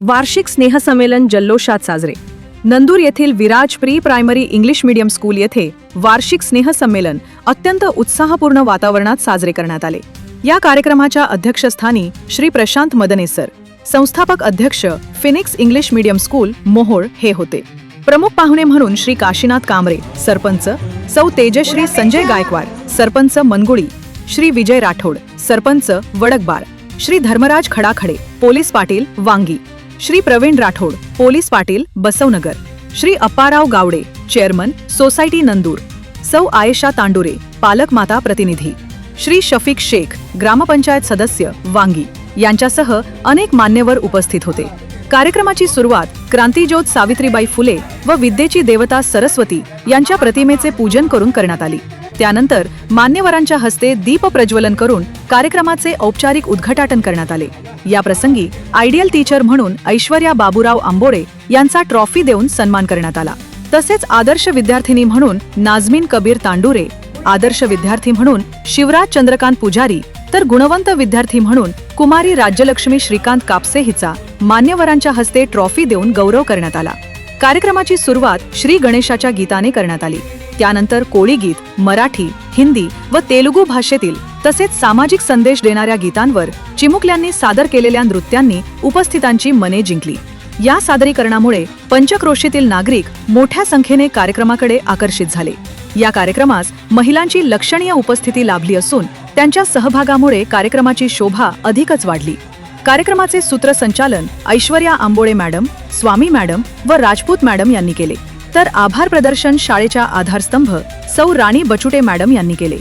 वार्षिक स्नेहसंमेलन जल्लोषात साजरे. नंदूर येथील Viraj pre primary English medium school येथे वार्षिक स्नेहसंमेलन अत्यंत उत्साहपूर्ण वातावरणात साजरे करण्यात आले. या कार्यक्रमाच्या अध्यक्षस्थानी श्री प्रशांत मदनेसर संस्थापक अध्यक्ष Phoenix English medium school Mohol हे होते. प्रमुख पाहुणे म्हणून श्री काशीनाथ कांबरे सरपंच सौ Tejashri Sanjay Gaikwad sarpanch Managuli Shri Vijay Rathod sarpanch Vadakbar Shri Dharmaraj Khadakhade police patil Wangi Shri Pravin Rathod police patil Basavanagar. Shri Apparao Gawade chairman society Nandur. सौ आयशा तांडुरे पालक माता प्रतिनिधी. श्री शफीक शेख ग्रामपंचायत सदस्य वांगी. यांच्यासह अनेक मान्यवर उपस्थित होते. कार्यक्रमाची सुरुवात क्रांतीज्योत सावित्रीबाई फुले व विद्येची देवता सरस्वती यांच्या प्रतिमेचे पूजन करून करण्यात आली. त्यानंतर मान्यवरांच्या हस्ते दीप प्रज्वलन करून कार्यक्रमाचे औपचारिक उद्घाटन करण्यात आले. या प्रसंगी आयडियल टीचर म्हणून ऐश्वर्या बाबूराव आंबोडे यांचा ट्रॉफी देऊन सन्मान करण्यात आला. तसेच आदर्श विद्यार्थिनी म्हणून नाझमीन कबीर तांडुरे आदर्श विद्यार्थी म्हणून शिवराज चंद्रकांत पुजारी तर गुणवंत विद्यार्थी म्हणून कुमारी राज्यलक्ष्मी श्रीकांत कापसे हिचा मान्यवरांच्या हस्ते ट्रॉफी देऊन गौरव करण्यात आला. कार्यक्रमाची सुरुवात श्री गणेशाच्या गीताने करण्यात आली. त्यानंतर कोळी गीत मराठी हिंदी व तेलुगू भाषेतील तसेच सामाजिक संदेश देणाऱ्या गीतांवर चिमुकल्यांनी सादर केलेल्या नृत्यांनी उपस्थितांची मने जिंकली. या सादरीकरणामुळे पंचक्रोशीतील नागरिक मोठ्या संख्येने कार्यक्रमाकडे आकर्षित झाले. या कार्यक्रमास महिलांची लक्षणीय उपस्थिती लाभली असून त्यांच्या सहभागामुळे कार्यक्रमाची शोभा अधिकच वाढली. कार्यक्रमाचे सूत्रसंचालन ऐश्वर्या आंबोळे मॅडम स्वामी मॅडम व राजपूत मॅडम यांनी केले. तर आभार प्रदर्शन शाळेच्या आधारस्तंभ सौ राणी बचुटे मॅडम यांनी केले.